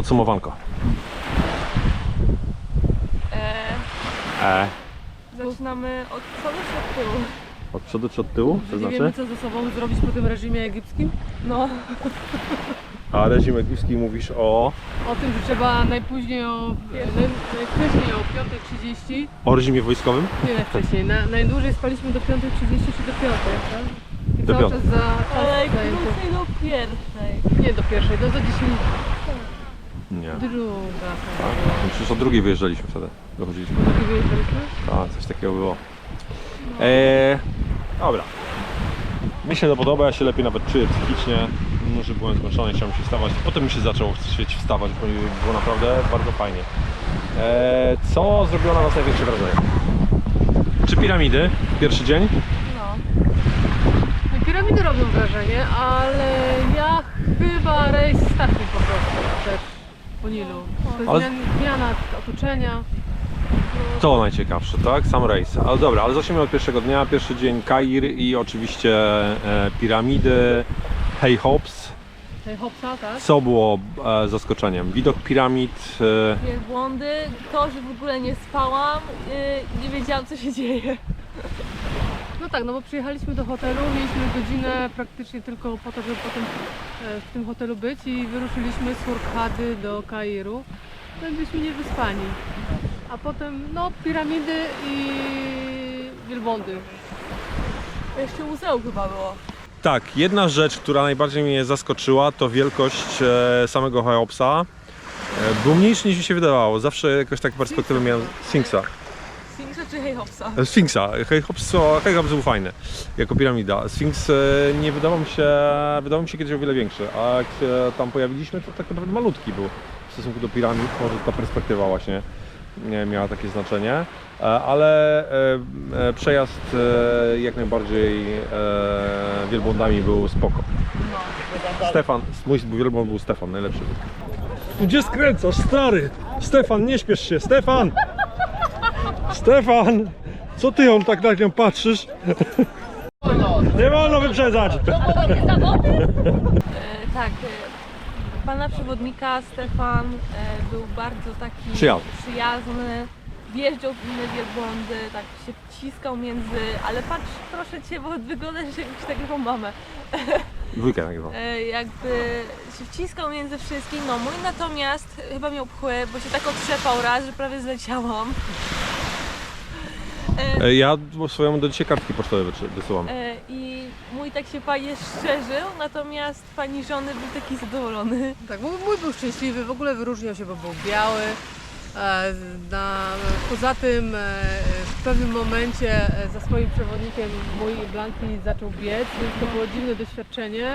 Podsumowanko. E, E. zaczynamy od przodu czy od tyłu? Od przodu czy od tyłu? To Nie znaczy? wiemy co ze sobą zrobić po tym reżimie egipskim? No, A reżim egipski mówisz o... O tym, że trzeba najpóźniej o, naj, najwcześniej o 5.30, O reżimie wojskowym? nie najwcześniej, na, najdłużej spaliśmy do 5.30 czy do 5, tak? I Do cały piątej. czas za ale czas zajęty. krócej do pierwszej. Nie do pierwszej, do za 10 minut. Nie. Druga. Tak? No Przecież o drugiej wyjeżdżaliśmy wtedy. Dochodziliśmy. Drugi wyjeżdżaliśmy? Tak, coś takiego było. Eee, dobra. Mi się to podoba, ja się lepiej nawet czuję psychicznie. Mimo, że byłem zmęczony, chciałem się wstawać. Potem mi się zaczęło chcieć wstawać, bo było naprawdę bardzo fajnie. Eee, co zrobiło na nas największe wrażenie? Czy piramidy? Pierwszy dzień? No. No, Piramidy robią wrażenie, ale ja chyba rejs stacji po prostu też po Nilu. To jest Ale- zmian, zmiana otoczenia. To najciekawsze, tak? Sam rejs. Ale dobra, ale zacznijmy od pierwszego dnia. Pierwszy dzień Kair i oczywiście e, piramidy, Hey Hops. Tej hopsa, tak? Co było e, zaskoczeniem? Widok piramid, e, Wielbłądy, to, że w ogóle nie spałam, yy, nie wiedziałam co się dzieje. No tak, no bo przyjechaliśmy do hotelu, mieliśmy godzinę praktycznie tylko po to, żeby potem e, w tym hotelu być i wyruszyliśmy z Hurghady do Kairu. No i byliśmy niewyspani. A potem, no, piramidy i wielbłądy. Jeszcze muzeum chyba było. Tak, jedna rzecz, która najbardziej mnie zaskoczyła, to wielkość e, samego Cheopsa. E, był mniejszy niż mi się wydawało. Zawsze jakoś tak perspektywę miałem Sphinxa. Sfinksa Hejhopsa? E. Cheops, o, Cheops był fajny jako piramida. Sphinx e, nie wydawał mi się, wydawał mi się kiedyś o wiele większy, a jak się tam pojawiliśmy, to tak naprawdę malutki był w stosunku do piramid. Może ta perspektywa właśnie nie miała takie znaczenie. E, Ale e, e, przejazd e, jak najbardziej e, wielbłądami był spoko. Stefan, mój wielbłąd był Stefan, najlepszy. Gdzie skręcasz, stary? Stefan, nie śpiesz się, Stefan! Stefan! Co ty on tak na nią patrzysz? Nie wolno wyprzedzać! E, tak, e, pana przewodnika Stefan e, był bardzo taki Przyjazny. przyjazny. Wjeżdżał w inne wielbłądy, tak się wciskał między, ale patrz, proszę cię, bo wyglądasz jak jakąś taką mamę. Dwójkę nagrywał. E, jakby się wciskał między wszystkim. No mój natomiast chyba miał pchły, bo się tak otrzepał raz, że prawie zleciałam. E, E, Ja swojemu do dzisiaj kartki pocztowe wysyłam. e, I mój tak się fajnie szczerzył, natomiast pani żony był taki zadowolony. Tak, mój, mój był szczęśliwy, w ogóle wyróżniał się, bo był biały. E, Na, poza tym e, w pewnym momencie e, za swoim przewodnikiem mój Blanki zaczął biec, więc to było dziwne doświadczenie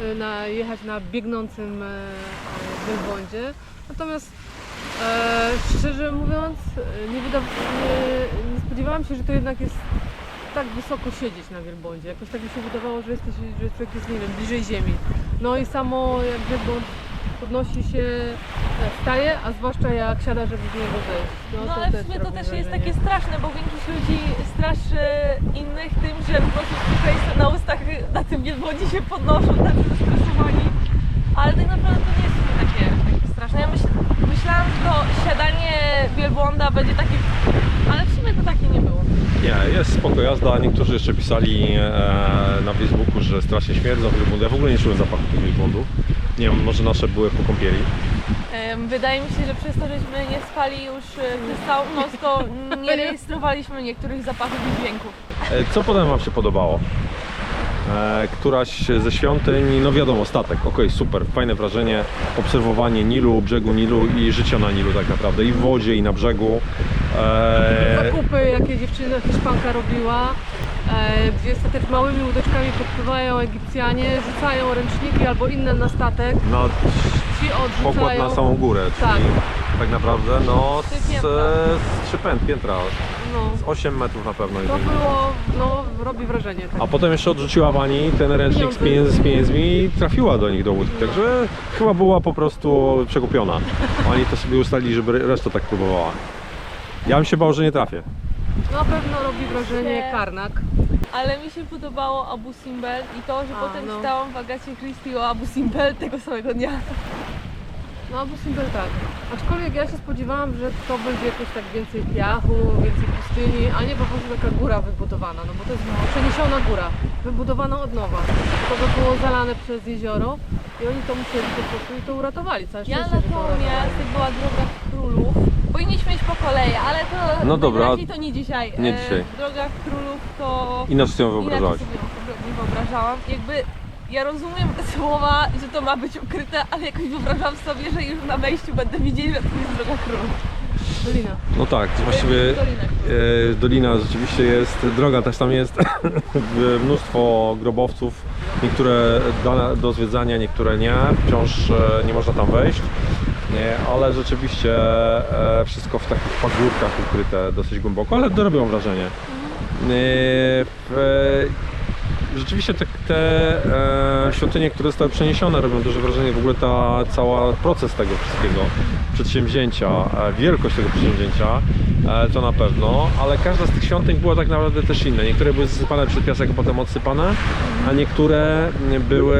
e, na, jechać na biegnącym e, e, wielbłądzie. Natomiast e, szczerze mówiąc e, nie, wyda, nie, nie spodziewałam się, że to jednak jest tak wysoko siedzieć na wielbłądzie. Jakoś tak mi się wydawało, że, jesteś, że człowiek jest, nie wiem, bliżej ziemi. No i samo jak wielbłąd podnosi się, e, wstaje, a zwłaszcza jak siada, żeby z niego zejść. No, to ale w sumie to też jest wrażenie. takie straszne, bo większość ludzi straszy innych tym, że po prostu przekleństwa na ustach na tym wielbłądzie się podnoszą, tacy zestresowani. Ale tak naprawdę to nie jest w sumie takie, takie straszne. Ja myśl, myślałam, że to siadanie wielbłąda będzie takie, ale w sumie to takie nie było. Nie, jest spoko jazda. Niektórzy jeszcze pisali e, na Facebooku, że strasznie śmierdzą wielbłądy. Ja w ogóle nie czułem zapachu tych wielbłądów. Nie wiem, może nasze były po kąpieli. Em, Wydaje mi się, że przez to, żeśmy nie spali już e, przez całą noc, to nie rejestrowaliśmy niektórych zapachów i dźwięków. E, co potem Wam się podobało? E, któraś ze świątyń, no wiadomo, statek, okej, super, fajne wrażenie, obserwowanie Nilu, brzegu Nilu i życia na Nilu tak naprawdę, i w wodzie, i na brzegu. E, Zakupy, jakie dziewczyna Hiszpanka robiła, e, gdzie statek małymi łódeczkami podpływają Egipcjanie, rzucają ręczniki albo inne na statek, no, ci pokład na samą górę, czyli Tak. tak naprawdę no z, z piętra, No, z 8 metrów na pewno. to jeżeli- było, no robi wrażenie. Tak. A potem jeszcze odrzuciła pani ten ręcznik z pieniędzy, z pieniędzmi i trafiła do nich do łódki, także chyba była po prostu przekupiona. Oni to sobie ustalili, żeby reszta tak próbowała. Ja bym się bał, że nie trafię. Na pewno robi wrażenie Karnak. Ale mi się podobało Abu Simbel i to, że A, potem no. czytałam w Agacie Christie o Abu Simbel tego samego dnia. No bo Simbel tak. Aczkolwiek ja się spodziewałam, że to będzie jakoś tak więcej piachu, więcej pustyni, a nie po prostu taka góra wybudowana, no bo to jest przeniesiona góra, wybudowana od nowa. To by było zalane przez jezioro i oni to musieli po prostu i to uratowali. Całe Ja szczęście, że to natomiast, uratowali. jak była droga królów, powinniśmy iść po kolei, ale to No dobra. najwyraźniej to nie dzisiaj. Nie E, dzisiaj. Droga królów to Inaczej sobie ją inaczej wyobrażałaś. sobie ją nie wyobrażałam. Jakby ja rozumiem słowa, że to ma być ukryte, ale jakoś wyobrażam sobie, że już na wejściu będę widzieć, że to jest droga królów. Dolina. No tak, to właściwie e, dolina rzeczywiście jest droga, też tam jest mnóstwo grobowców, niektóre do, do zwiedzania, niektóre nie, wciąż e, nie można tam wejść. Nie, ale rzeczywiście e, wszystko w takich pagórkach ukryte dosyć głęboko, ale robią wrażenie. E, w, Rzeczywiście te, te e, świątynie, które zostały przeniesione robią duże wrażenie. W ogóle ta cała proces tego wszystkiego, przedsięwzięcia, e, wielkość tego przedsięwzięcia, e, to na pewno, ale każda z tych świątyń była tak naprawdę też inna. Niektóre były zasypane przed piasek, a potem odsypane, a niektóre były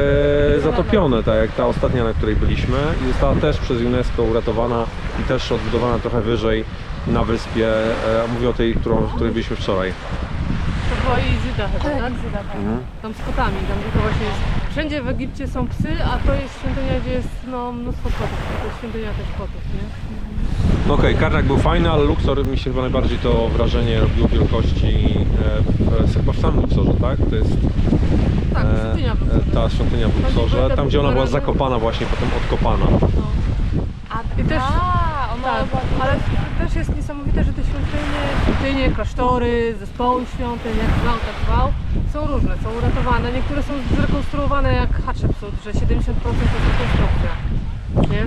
zatopione, tak jak ta ostatnia, na której byliśmy i została też przez UNESCO uratowana i też odbudowana trochę wyżej na wyspie. E, mówię o tej, którą, w której byliśmy wczoraj. To była Izyda chyba, tak? Mhm. Tam z kotami, tam tylko właśnie jest. Wszędzie w Egipcie są psy, a to jest świątynia, gdzie jest no, mnóstwo kotów. To jest świątynia też kotów, nie? No okej, Karnak był fajny, ale Luxor mi się chyba najbardziej to wrażenie robiło wielkości e, w, chyba w samym Luxorze, tak? To jest Tak, e, świątynia w Luxorze. ta świątynia w Tam, gdzie Luxorze, tam gdzie ona była zakopana właśnie, potem odkopana. A I też- ta, ona Tak, była- ale też jest niesamowite, że te świątynie, świątynie, klasztory, zespoły świątyń, jak zwał, tak zwał, są różne, są uratowane. Niektóre są zrekonstruowane jak Hatshepsut, że 70% to jest rekonstrukcja. Nie?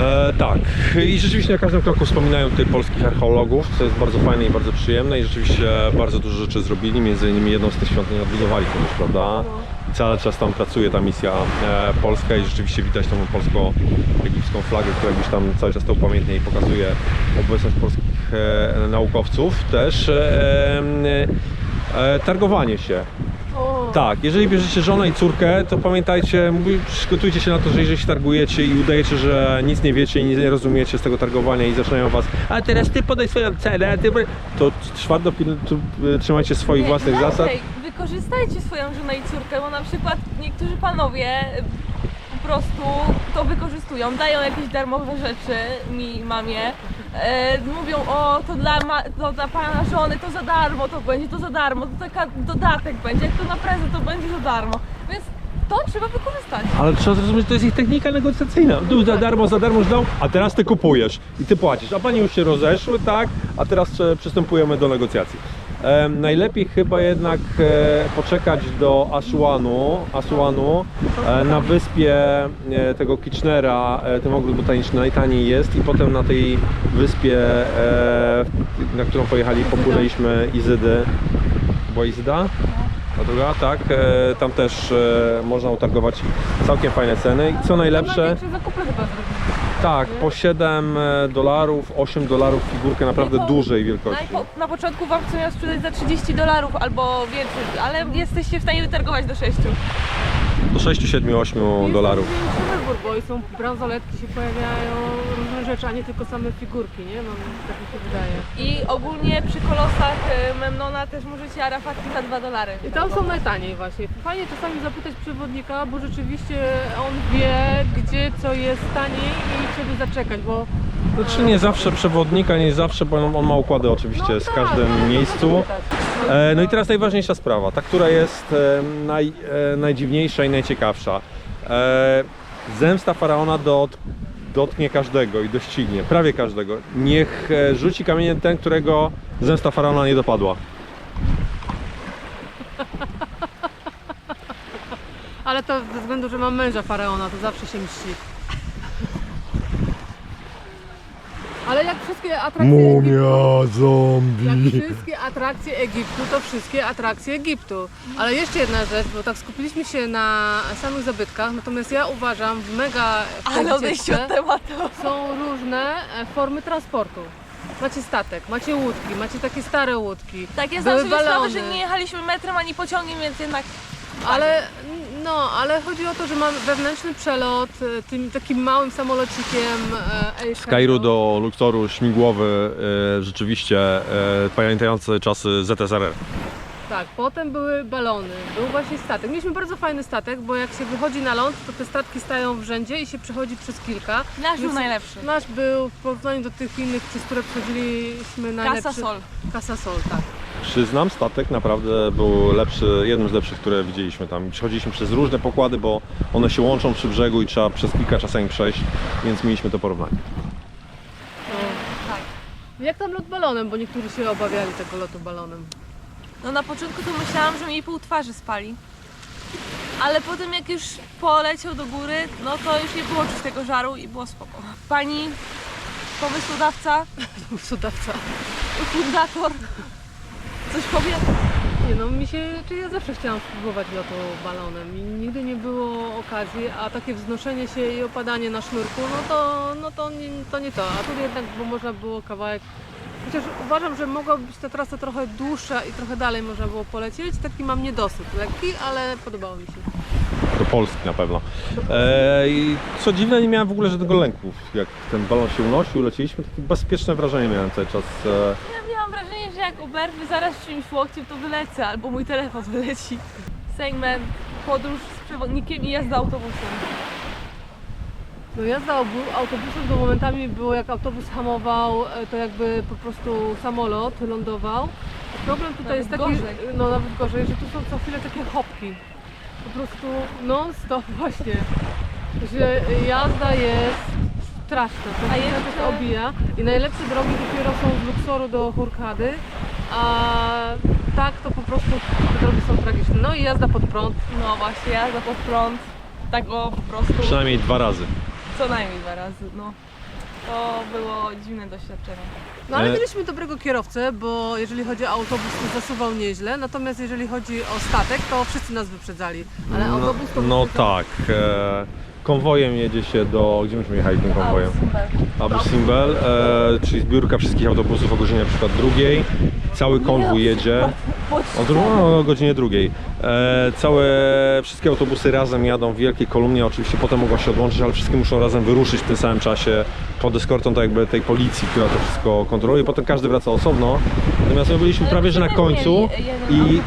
E, tak, i rzeczywiście na każdym kroku wspominają tutaj polskich archeologów, co jest bardzo fajne i bardzo przyjemne i rzeczywiście bardzo dużo rzeczy zrobili, między innymi jedną z tych świątyń odbudowali kiedyś, prawda? I cały czas tam pracuje ta misja e, polska i rzeczywiście widać tą polsko-egipską flagę, która gdzieś tam cały czas to upamiętnia i pokazuje obecność polskich e, naukowców. Też e, targowanie się. Tak, jeżeli bierzecie żonę i córkę, to pamiętajcie, przygotujcie się na to, że jeżeli się targujecie i udajecie, że nic nie wiecie i nic nie rozumiecie z tego targowania i zaczynają was, a teraz ty podaj swoją cenę, ty... podaj-" To tu, y, trzymajcie swoich własnych inaczej, zasad. Wykorzystajcie swoją żonę i córkę, bo na przykład niektórzy panowie y, po prostu to wykorzystują, dają jakieś darmowe rzeczy mi, mamie, e, mówią o to dla, ma, to dla pana żony, to za darmo to będzie, to za darmo, to taka dodatek będzie, jak to na prezent to będzie za darmo, więc to trzeba wykorzystać. Ale trzeba zrozumieć, że to jest ich technika negocjacyjna. Tu za darmo, za darmo już dał, a teraz ty kupujesz i ty płacisz. A pani już się rozeszły, tak? A teraz e, przystępujemy do negocjacji. Najlepiej chyba jednak e, poczekać do Asuanu, Asuanu e, na wyspie e, tego Kitchenera, ten ogród botaniczny najtaniej jest i potem na tej wyspie, na którą pojechali, popłynęliśmy Izydy. Była Izyda? A druga, tak, tam też można utargować całkiem fajne ceny. I co najlepsze, zakupy chyba. Tak, po 7 dolarów, 8 dolarów figurkę naprawdę Tylko dużej Na, wielkości. po, na początku wam chcą ją sprzedać za 30 dolarów albo więcej, ale jesteście w stanie wytargować do 6. Do 6, 7, 8 Jest dolarów. większy wybór, bo i są bransoletki się pojawiają, różne rzeczy, a nie tylko same figurki, nie? Mam, tak mi się wydaje. I ogólnie przy kolosach y, Memnona też możecie arafatki za 2 dolary. I tam są najtaniej właśnie. Fajnie czasami zapytać przewodnika, bo rzeczywiście on wie, gdzie co jest taniej i kiedy zaczekać, bo Znaczy nie zawsze przewodnika, nie zawsze, bo on, ma układy oczywiście z każdym miejscu. E, No i teraz najważniejsza sprawa, ta, która jest e, naj, e, najdziwniejsza i najciekawsza. Zemsta faraona dot, dotknie każdego i doścignie, prawie każdego. Niech rzuci kamieniem ten, którego zemsta faraona nie dopadła. Ale to ze względu, że mam męża faraona, to zawsze się mści. Ale jak wszystkie atrakcje Egiptu, jak zombie. wszystkie atrakcje Egiptu, to wszystkie atrakcje Egiptu. Ale jeszcze jedna rzecz, bo tak skupiliśmy się na samych zabytkach, natomiast ja uważam w mega w tej Ale odejście od tematu. są różne e, formy transportu. Macie statek, macie łódki, macie takie stare łódki. Tak, ja Były zdałam sobie sprawę, balony. że nie jechaliśmy metrem ani pociągiem, więc jednak Ale, no, ale chodzi o to, że mamy wewnętrzny przelot e, tym takim małym samolocikiem e, Air Z Kairu do Luksoru śmigłowy, e, rzeczywiście e, pamiętający czasy ZSRR. Tak, potem były balony, był właśnie statek. Mieliśmy bardzo fajny statek, bo jak się wychodzi na ląd, to te statki stają w rzędzie i się przechodzi przez kilka. Nasz był Więc najlepszy. Nasz był w porównaniu do tych innych, przez które przechodziliśmy najlepszy. Kasa Sol. Kasa Sol, tak. Przyznam, statek naprawdę był lepszy, jednym z lepszych, które widzieliśmy tam. Przechodziliśmy przez różne pokłady, bo one się łączą przy brzegu i trzeba przez kilka czasami przejść, więc mieliśmy to porównanie. No. Jak tam lot balonem, bo niektórzy się obawiali tego lotu balonem. No na początku to myślałam, że mi jej pół twarzy spali. Ale potem jak już poleciał do góry, no to już nie było czuć tego żaru i było spoko. Pani pomysłodawca, Cudowca. fundator, coś powie? Nie no, mi się, czy ja zawsze chciałam spróbować lotu balonem i nigdy nie było okazji, a takie wznoszenie się i opadanie na sznurku, no to, no to, nie, to nie to. A tu jednak, bo można było kawałek, chociaż uważam, że mogła być ta trasa trochę dłuższa i trochę dalej można było polecieć. Taki mam niedosyt lekki, ale podobało mi się. Do Polski na pewno. E, I co dziwne, nie miałem w ogóle żadnego lęku. Jak ten balon się unosił, leciliśmy, takie bezpieczne wrażenie miałem cały czas. E, Ja miałam wrażenie, że jak oberwy zaraz czymś łokciem, to wylecę, albo mój telefon wyleci. Segment, podróż z przewodnikiem i jazda autobusem. No jazda obu- autobusem to momentami było jak autobus hamował, e, to jakby po prostu samolot lądował. Problem tutaj Nawet jest taki, gorzej. no nawet gorzej, że tu są co chwilę takie hopki. Po prostu non stop właśnie. Że jazda jest straszna, to A się jeszcze- też obija i najlepsze drogi dopiero są z Luxoru do Hurkady, a tak to po prostu te drogi są tragiczne. No i jazda pod prąd. No właśnie, jazda pod prąd. Tak o po prostu. przynajmniej dwa razy. Co najmniej dwa razy, no. To było dziwne doświadczenie. No ale E- mieliśmy dobrego kierowcę, bo jeżeli chodzi o autobus, to zasuwał nieźle, natomiast jeżeli chodzi o statek, to wszyscy nas wyprzedzali. Ale No, autobus to no wyprzedzał. tak. E, konwojem jedzie się do... Gdzie myśmy jechali tym konwojem? Abu Simbel, e, czyli zbiórka wszystkich autobusów o godzinie na przykład drugiej. Cały konwój jedzie. O, no, godzinie drugiej. E, całe, wszystkie autobusy razem jadą w wielkiej kolumnie, oczywiście potem mogą się odłączyć, ale wszystkie muszą razem wyruszyć w tym samym czasie pod eskortą tak jakby tej policji, która to wszystko kontroluje. Potem każdy wraca osobno. Natomiast my byliśmy prawie że na końcu i,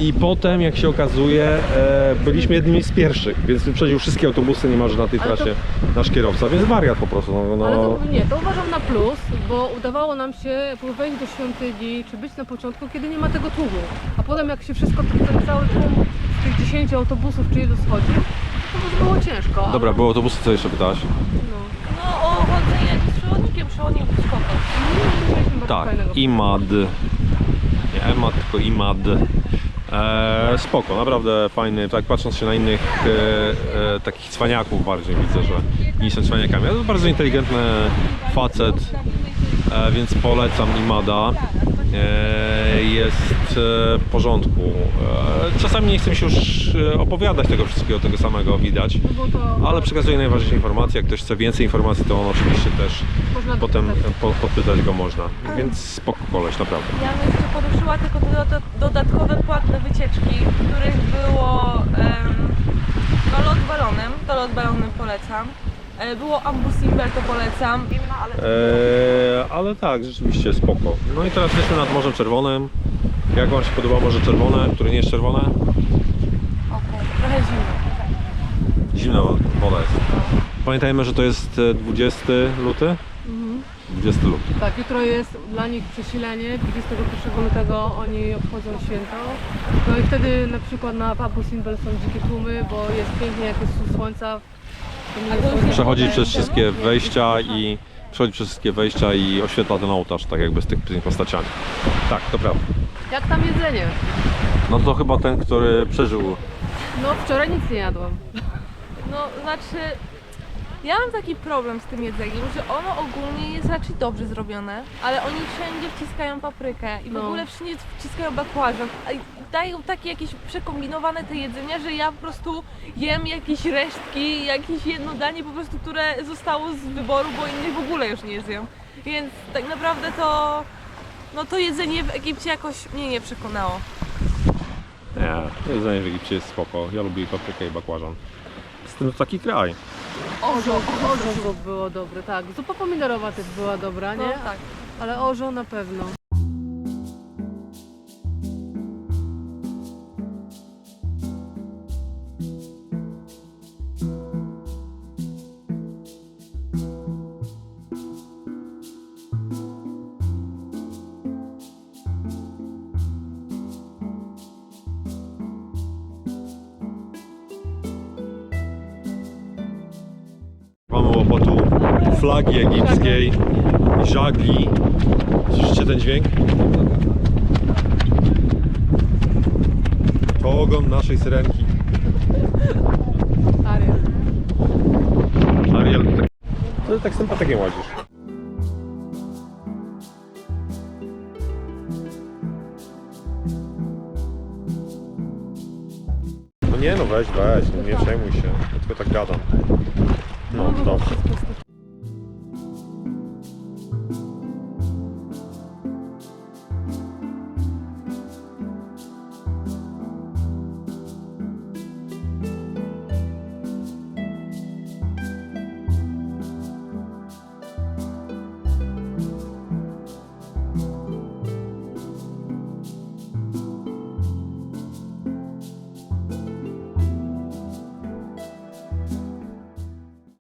i potem jak się okazuje e, byliśmy jednymi z pierwszych, więc wyprzedził wszystkie autobusy niemalże na tej Ale to- trasie nasz kierowca, więc wariat po prostu. No, Ale no. to, nie, to uważam na plus, bo udawało nam się wejść do świątyni, czy być na początku, kiedy nie ma tego tłumu. A potem jak się wszystko, ten cały tłum z tych 10 autobusów czy ilu schodził, to było ciężko. ale- Dobra, były autobusy, co jeszcze pytałaś? No. No o chodzenie z przewodnikiem, przewodnik był spoko. Mieliśmy bardzo Tak, fajnego IMAD. Nie EMAD, tylko IMAD. E, spoko, naprawdę fajny, tak patrząc się na innych e, e, takich cwaniaków bardziej widzę, że nie jestem cwaniakami, ale to bardzo inteligentny facet, e, więc polecam IMADa. E, jest e, w porządku. E, czasami nie chcę mi się już e, opowiadać tego wszystkiego, tego samego widać, No ale przekazuje najważniejsze informacje. Jak ktoś chce więcej informacji, to on oczywiście też można potem po, podpytać go można. Więc spoko koleś, naprawdę. Ja bym jeszcze poruszyła tylko dodatkowe płatne wycieczki, w których było em, no, lot balonem, to lot balonem polecam. E, Było Ambusimbel, to polecam. Ale Eee, ale tak, rzeczywiście spoko. No i teraz jesteśmy nad Morzem Czerwonym. Jak Wam się podoba Morze Czerwone, które nie jest czerwone? okej, trochę zimno. Zimna wo- woda jest. Pamiętajmy, że to jest e, 20 luty? 20 luty. Tak, jutro jest dla nich przesilenie, 21 lutego oni obchodzą święto. No i wtedy na przykład na Papu Simbel są dzikie tłumy, bo jest pięknie, jak jest słońca. To nie A jest to już słońce. nie Przechodzi woda przez wszystkie wejścia i przechodzi przez wszystkie wejścia i oświetla ten ołtarz, tak jakby z tych, tymi postaciami. Tak, to prawda. Jak tam jedzenie? No to chyba ten, który przeżył. No wczoraj nic nie jadłam. No, znaczy, ja mam taki problem z tym jedzeniem, że ono ogólnie jest raczej dobrze zrobione, ale oni wszędzie wciskają paprykę i w No. ogóle wszędzie wciskają bakłażan. a i Dają takie jakieś przekombinowane te jedzenia, że ja po prostu jem jakieś resztki, jakieś jedno danie po prostu, które zostało z wyboru, bo inni w ogóle już nie zjem. Więc tak naprawdę to, no to jedzenie w Egipcie jakoś mnie nie przekonało. Nie, Nie, jedzenie w Egipcie jest spoko. Ja lubię paprykę i bakłażan. Z tym to taki kraj. Orzo, orzo było dobre, tak. Zupa pomidorowa też była dobra, nie? No tak. Ale orzo na pewno. Mamy łopotu, flagi egipskiej, żagli. Słyszycie ten dźwięk? To ogon naszej syrenki. Ariel. Ariel, to tak, tak sympatycznie łazisz. No nie no, weź, weź, nie przejmuj się. Tylko tak gadam.